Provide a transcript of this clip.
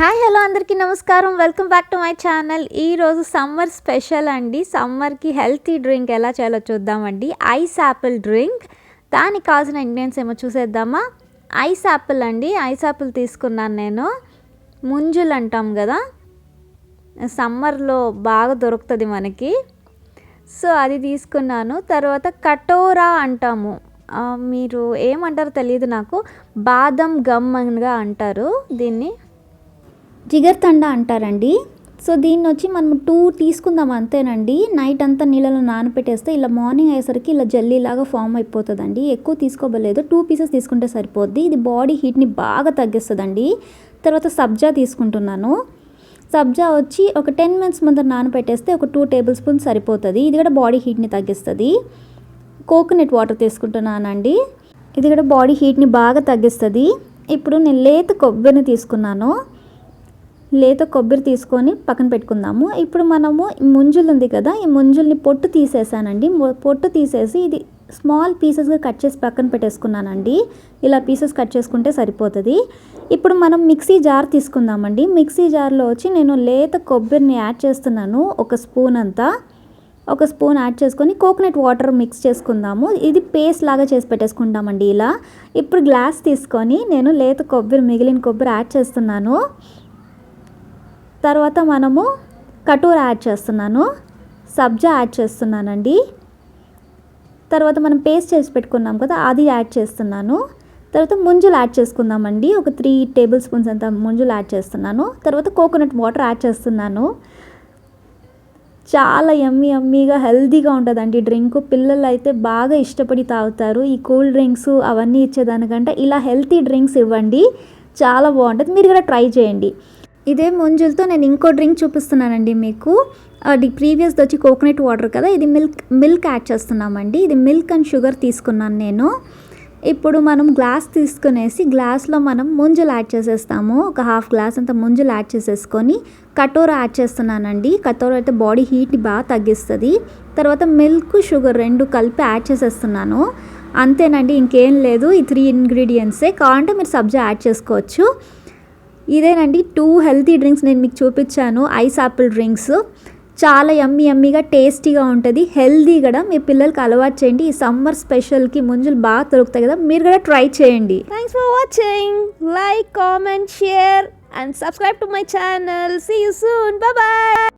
Hi hello అందరికీ నమస్కారం. Welcome back to my channel. ఈరోజు సమ్మర్ స్పెషల్ అండి. సమ్మర్కి హెల్తీ డ్రింక్ ఎలా చేయాలో చూద్దామండి. Ice apple drink. దానికి కావాల్సిన ఇంగ్రీడియంట్స్ ఏమో చూసేద్దామా? ఐస్ యాపిల్ అండి. ఐస్ యాపిల్ తీసుకున్నాను నేను. ముంజులు అంటాం కదా. సమ్మర్లో బాగా దొరుకుతుంది మనకి. సో అది తీసుకున్నాను. తర్వాత కటోరా అంటాము. మీరు ఏమంటారో తెలియదు నాకు. బాదం గమ్ అనగా అంటారు దీన్ని. జిగర్ తండా అంటారండి. సో దీన్ని వచ్చి మనం టూ తీసుకుందాం అంతేనండి. నైట్ అంతా నీళ్ళలో నానపెట్టేస్తే ఇలా మార్నింగ్ అయ్యేసరికి ఇలా జల్లీలాగా ఫామ్ అయిపోతుందండి. ఎక్కువ తీసుకోవలేదు టూ పీసెస్ తీసుకుంటే సరిపోద్ది. ఇది బాడీ హీట్ని బాగా తగ్గిస్తుందండి. తర్వాత సబ్జా తీసుకుంటున్నాను. సబ్జా వచ్చి ఒక టెన్ మినిట్స్ ముందర నానపెట్టేస్తే ఒక టూ టేబుల్ స్పూన్ సరిపోతుంది. ఇది కూడా బాడీ హీట్ని తగ్గిస్తుంది. కోకోనట్ వాటర్ తీసుకుంటున్నానండి. ఇది కూడా బాడీ హీట్ని బాగా తగ్గిస్తుంది. ఇప్పుడు నేను లేత కొబ్బరిని తీసుకున్నాను. లేత కొబ్బరి తీసుకొని పక్కన పెట్టుకుందాము. ఇప్పుడు మనము ముంజులు ఉంది కదా ఈ ముంజుల్ని పొట్టు తీసేసానండి. పొట్టు తీసేసి ఇది స్మాల్ పీసెస్గా కట్ చేసి పక్కన పెట్టేసుకున్నానండి. ఇలా పీసెస్ కట్ చేసుకుంటే సరిపోతుంది. ఇప్పుడు మనం మిక్సీ జార్ తీసుకుందామండి. మిక్సీ జార్లో వచ్చి నేను లేత కొబ్బరిని యాడ్ చేస్తున్నాను ఒక స్పూన్ అంతా. ఒక స్పూన్ యాడ్ చేసుకొని కోకోనట్ వాటర్ మిక్స్ చేసుకుందాము. ఇది పేస్ట్ లాగా చేసి పెట్టేసుకుంటామండి ఇలా. ఇప్పుడు గ్లాస్ తీసుకొని నేను లేత కొబ్బరి మిగిలిన కొబ్బరి యాడ్ చేస్తున్నాను. తర్వాత మనము కటూర యాడ్ చేస్తున్నాను. సబ్జా యాడ్ చేస్తున్నానండి. తర్వాత మనం పేస్ట్ చేసి పెట్టుకున్నాం కదా అది యాడ్ చేస్తున్నాను. తర్వాత ముంజులు యాడ్ చేసుకుందామండి. ఒక త్రీ టేబుల్ స్పూన్స్ అంత ముంజులు యాడ్ చేస్తున్నాను. తర్వాత కోకోనట్ వాటర్ యాడ్ చేస్తున్నాను. చాలా ఎమ్మీ ఎమ్మీగా హెల్తీగా ఉంటుందండి డ్రింక్. పిల్లలు అయితే బాగా ఇష్టపడి తాగుతారు. ఈ కూల్ డ్రింక్స్ అవన్నీ ఇచ్చేదానికంటే ఇలా హెల్తీ డ్రింక్స్ ఇవ్వండి. చాలా బాగుంటుంది. మీరు కూడా ట్రై చేయండి. ఇదే ముంజులతో నేను ఇంకో డ్రింక్ చూపిస్తున్నానండి మీకు. అది ప్రీవియస్ వచ్చి కోకోనట్ వాటర్ కదా ఇది మిల్క్ మిల్క్ యాడ్ చేస్తున్నామండి. ఇది మిల్క్ అండ్ షుగర్ తీసుకున్నాను నేను. ఇప్పుడు మనం గ్లాస్ తీసుకునేసి గ్లాస్లో మనం ముంజులు యాడ్ చేసేస్తాము. ఒక హాఫ్ గ్లాస్ అంత ముంజులు యాడ్ చేసేసుకొని కటోర యాడ్ చేస్తున్నానండి. కటోర అయితే బాడీ హీట్ని బాగా తగ్గిస్తుంది. తర్వాత మిల్క్ షుగర్ రెండు కలిపి యాడ్ చేసేస్తున్నాను. అంతేనండి ఇంకేం లేదు. ఈ త్రీ ఇంగ్రీడియంట్సే. కావాలంటే మీరు సబ్జా యాడ్ చేసుకోవచ్చు. ఇదేనండి టూ హెల్తీ డ్రింక్స్ నేను మీకు చూపించాను ఐస్ యాపిల్ డ్రింక్స్. చాలా యమ్మీ యమ్మీగా టేస్టీగా ఉంటుంది హెల్దీ కూడా. మీ పిల్లలకి అలవాటు చేయండి ఈ సమ్మర్ స్పెషల్కి ముంజులు బాగా దొరుకుతాయి కదా మీరు కూడా ట్రై చేయండి. Thanks for watching like comment share and subscribe to my channel see you soon bye